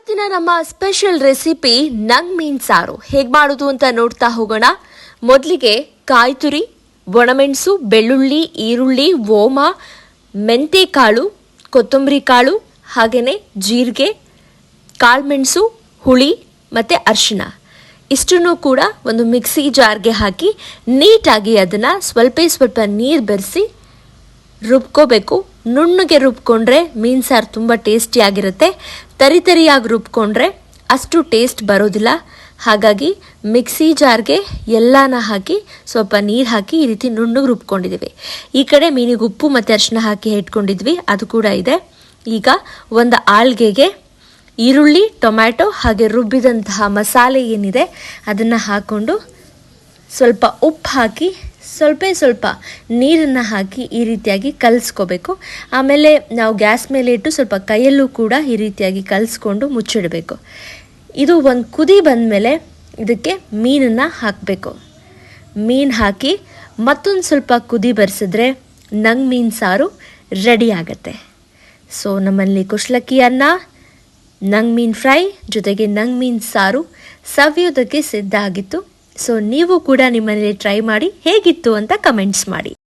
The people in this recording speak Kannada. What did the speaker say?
ಇವತ್ತಿನ ನಮ್ಮ ಸ್ಪೆಷಲ್ ರೆಸಿಪಿ ನಂಗ್ ಮೀನ್ ಸಾರು. ಹೇಗೆ ಮಾಡೋದು ಅಂತ ನೋಡ್ತಾ ಹೋಗೋಣ. ಮೊದಲಿಗೆ ಕಾಯಿ ತುರಿ ಒಣಮೆಣಸು, ಬೆಳ್ಳುಳ್ಳಿ, ಈರುಳ್ಳಿ, ಓಮ ಮೆಂತೆ ಕಾಳು ಕೊತ್ತಂಬರಿ ಕಾಳು ಹಾಗೆಯೇ ಜೀರಿಗೆ, ಕಾಳುಮೆಣಸು, ಹುಳಿ ಮತ್ತು ಅರಿಶಿಣ. ಇಷ್ಟನ್ನು ಕೂಡ ಒಂದು ಮಿಕ್ಸಿ ಜಾರ್ಗೆ ಹಾಕಿ ನೀಟಾಗಿ ಅದನ್ನು ಸ್ವಲ್ಪ ಸ್ವಲ್ಪ ನೀರು ಬೆರೆಸಿ ರುಬ್ಕೋಬೇಕು. ನುಣ್ಣಗೆ ರುಬ್ಕೊಂಡ್ರೆ ಮೀನು ಸಾರು ತುಂಬ ಟೇಸ್ಟಿಯಾಗಿರುತ್ತೆ ತರಿ ತರಿಯಾಗಿ ರುಬ್ಕೊಂಡ್ರೆ ಅಷ್ಟು ಟೇಸ್ಟ್ ಬರೋದಿಲ್ಲ. ಹಾಗಾಗಿ ಮಿಕ್ಸಿ ಜಾರ್ಗೆ ಎಲ್ಲಾನ ಹಾಕಿ ಸ್ವಲ್ಪ ನೀರು ಹಾಕಿ ಈ ರೀತಿ ನುಣ್ಣಗೆ ರುಬ್ಕೊಂಡಿದ್ದೀವಿ. ಈ ಕಡೆ ಮೀನಿಗೆ ಉಪ್ಪು ಮತ್ತು ಅರಿಶಿನ ಹಾಕಿ ಇಟ್ಕೊಂಡಿದ್ವಿ. ಅದು ಕೂಡ ಇದೆ. ಈಗ ಒಂದು ಆಳ್ಗೆಗೆ ಈರುಳ್ಳಿ, ಟೊಮ್ಯಾಟೊ ಹಾಗೆ ರುಬ್ಬಿದಂತಹ ಮಸಾಲೆ ಏನಿದೆ, ಅದನ್ನು ಹಾಕ್ಕೊಂಡು ಸ್ವಲ್ಪ ಉಪ್ಪು ಹಾಕಿ, ಸ್ವಲ್ಪ ಸ್ವಲ್ಪ ನೀರನ್ನು ಹಾಕಿ ಈ ರೀತಿಯಾಗಿ ಕಲಿಸ್ಕೋಬೇಕು. ಆಮೇಲೆ ನಾವು ಗ್ಯಾಸ್ ಮೇಲೆ ಇಟ್ಟು ಸ್ವಲ್ಪ ಕೈಯಲ್ಲೂ ಕೂಡ ಈ ರೀತಿಯಾಗಿ ಕಲಿಸ್ಕೊಂಡು ಮುಚ್ಚಿಡಬೇಕು. ಇದು ಒಂದು ಕುದಿ ಬಂದಮೇಲೆ ಇದಕ್ಕೆ ಮೀನನ್ನು ಹಾಕಬೇಕು. ಮೀನು ಹಾಕಿ ಮತ್ತೊಂದು ಸ್ವಲ್ಪ ಕುದಿ ಬರೆಸಿದ್ರೆ ನಂಗೆ ಮೀನು ಸಾರು ರೆಡಿ ಆಗುತ್ತೆ. ಸೊ, ನಮ್ಮಲ್ಲಿ ಕುಶ್ಲಕ್ಕಿ ಅನ್ನ, ನಂಗೆ ಮೀನು ಫ್ರೈ ಜೊತೆಗೆ ನಂಗೆ ಮೀನು ಸಾರು ಸವಿಯೋದಕ್ಕೆ ಸಿದ್ಧ ಆಗಿತ್ತು. ಸೊ ನೀವು ಕೂಡ ನಿಮ್ಮನೇಲಿ ಟ್ರೈ ಮಾಡಿ ಹೇಗಿತ್ತು ಅಂತ ಕಮೆಂಟ್ಸ್ ಮಾಡಿ.